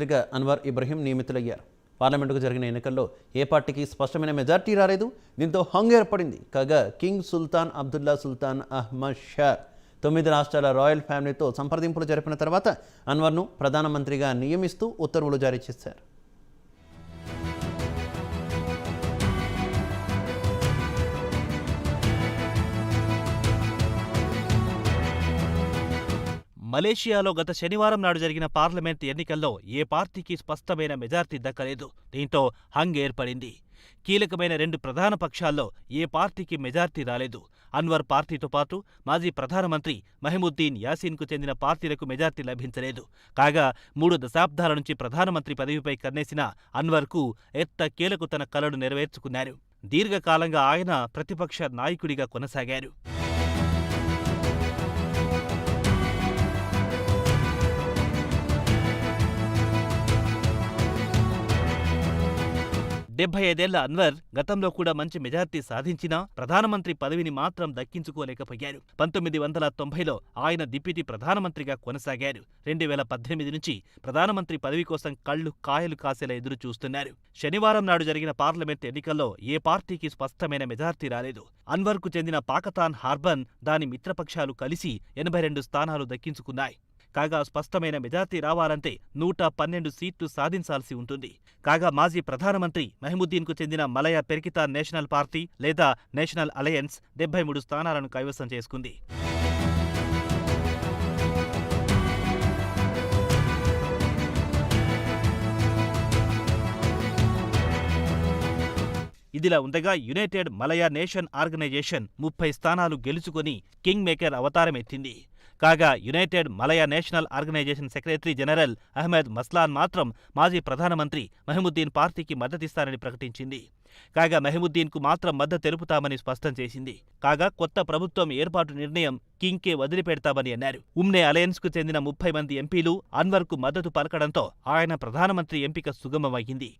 మంత్రిగా అన్వర్ ఇబ్రహీం నియమితులయ్యారు. పార్లమెంటుకు జరిగిన ఎన్నికల్లో ఏ పార్టీకి స్పష్టమైన మెజార్టీ రాలేదు. దీంతో హంగ్ ఏర్పడింది. కాగా king Sultan Abdullah Sultan Ahmad Shah తొమ్మిది రాష్ట్రాల రాయల్ ఫ్యామిలీతో సంప్రదింపులు జరిపిన తర్వాత అన్వర్ను ప్రధానమంత్రిగా నియమిస్తూ ఉత్తర్వులు జారీ చేశారు. మలేషియాలో గత శనివారం నాడు జరిగిన పార్లమెంట్ ఎన్నికల్లో ఏ పార్టీకి స్పష్టమైన మెజార్టీ దక్కలేదు. దీంతో హంగ్ ఏర్పడింది. కీలకమైన రెండు ప్రధాన పక్షాల్లో ఏ పార్టీకి మెజార్టీ రాలేదు. అన్వర్ పార్టీతో పాటు మాజీ ప్రధానమంత్రి మహమూద్దీన్ యాసీన్కు చెందిన పార్టీలకు మెజార్టీ లభించలేదు. కాగా మూడు దశాబ్దాల నుంచి ప్రధానమంత్రి పదవిపై కన్నేసిన అన్వర్కు ఎత్త కీలకు తన కలను నెరవేర్చుకున్నారు. దీర్ఘకాలంగా ఆయన ప్రతిపక్ష నాయకుడిగా కొనసాగారు. డెబ్బై ఐదేళ్ళ అన్వర్ గతంలో కూడా మంచి మెజార్టీ సాధించినా ప్రధానమంత్రి పదవిని మాత్రం దక్కించుకోలేకపోయారు. పంతొమ్మిది వందల తొంభైలో ఆయన డిప్యూటీ ప్రధానమంత్రిగా కొనసాగారు. రెండు వేల పద్దెనిమిది నుంచి ప్రధానమంత్రి పదవి కోసం కళ్ళు కాయలు కాసేలా ఎదురు చూస్తున్నారు. శనివారం నాడు జరిగిన పార్లమెంట్ ఎన్నికల్లో ఏ పార్టీకి స్పష్టమైన మెజార్టీ రాలేదు. అన్వర్కు చెందిన పాకతాన్ హార్బన్ దాని మిత్రపక్షాలు కలిసి ఎనభై రెండు స్థానాలు దక్కించుకున్నాయి. కాగా స్పష్టమైన మెజార్టీ రావాలంటే నూట పన్నెండు సీట్లు సాధించాల్సి ఉంటుంది. కాగా మాజీ ప్రధానమంత్రి మహమూద్దీన్కు చెందిన మలయ పెరికితా నేషనల్ పార్టీ లేదా నేషనల్ అలయన్స్ డెబ్బై మూడు స్థానాలను కైవసం చేసుకుంది. ఇదిలా ఉండగా యునైటెడ్ మలయా నేషన్ ఆర్గనైజేషన్ ముప్పై స్థానాలు గెలుచుకొని కింగ్ మేకర్ అవతారం ఎత్తింది కాగా united Malaya national organisation secretary general Ahmad Maslan మాత్రం మాజీ ప్రధానమంత్రి మహముద్దీన్ పార్టీకి మద్దతిస్తారని ప్రకటించింది. కాగా మెహముద్దీన్కు మాత్రం మద్దతు తెలుపుతామని స్పష్టం చేసింది. కాగా కొత్త ప్రభుత్వం ఏర్పాటు నిర్ణయం కింగ్కే వదిలిపెడతామని అన్నారు. ఉమ్నే అలయన్స్కు చెందిన ముప్పై మంది ఎంపీలు అన్వర్కు మద్దతు పలకడంతో ఆయన ప్రధానమంత్రి ఎంపిక సుగమమైంది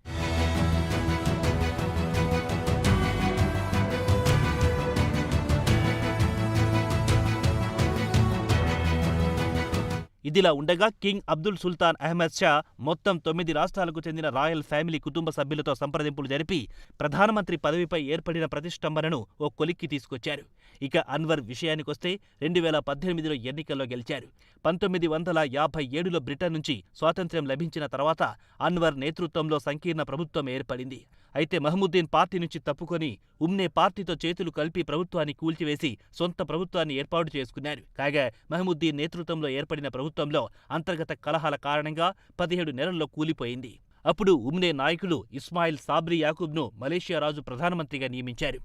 ఇదిలా ఉండగా king Abdul Sultan Ahmad Shah మొత్తం తొమ్మిది రాష్ట్రాలకు చెందిన రాయల్ ఫ్యామిలీ కుటుంబ సభ్యులతో సంప్రదింపులు జరిపి ప్రధానమంత్రి పదవిపై ఏర్పడిన ప్రతిష్టంభనను ఓ కొలిక్కి తీసుకొచ్చారు. ఇక అన్వర్ విషయానికొస్తే రెండు వేల పద్దెనిమిదిలో ఎన్నికల్లో గెలిచారు. పంతొమ్మిది వందల యాభై ఏడులో బ్రిటన్ నుంచి స్వాతంత్ర్యం లభించిన తర్వాత అన్వర్ నేతృత్వంలో సంకీర్ణ ప్రభుత్వం ఏర్పడింది. అయితే మహముద్దీన్ పార్టీ నుంచి తప్పుకొని ఉమ్నే పార్టీతో చేతులు కలిపి ప్రభుత్వాన్ని కూల్చివేసి సొంత ప్రభుత్వాన్ని ఏర్పాటు చేసుకున్నారు. కాగా మహమూద్దీన్ నేతృత్వంలో ఏర్పడిన ప్రభుత్వంలో అంతర్గత కలహాల కారణంగా పదిహేడు నెలల్లో కూలిపోయింది. అప్పుడు ఉమ్నే నాయకులు ఇస్మాయిల్ సాబ్రి యాకూబ్ను మలేషియా రాజు ప్రధానమంత్రిగా నియమించారు.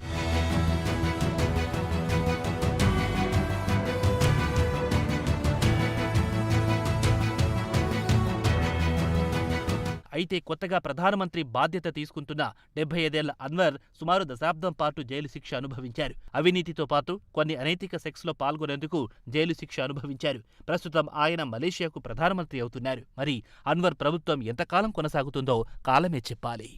అయితే కొత్తగా ప్రధానమంత్రి బాధ్యత తీసుకుంటున్న డెబ్బై ఐదేళ్ళ అన్వర్ సుమారు దశాబ్దం పాటు జైలు శిక్ష అనుభవించారు. అవినీతితో పాటు కొన్ని అనైతిక సెక్స్లో పాల్గొనేందుకు జైలు శిక్ష అనుభవించారు. ప్రస్తుతం ఆయన మలేషియాకు ప్రధానమంత్రి అవుతున్నారు. మరి అన్వర్ ప్రభుత్వం ఎంతకాలం కొనసాగుతుందో కాలమే చెప్పాలి.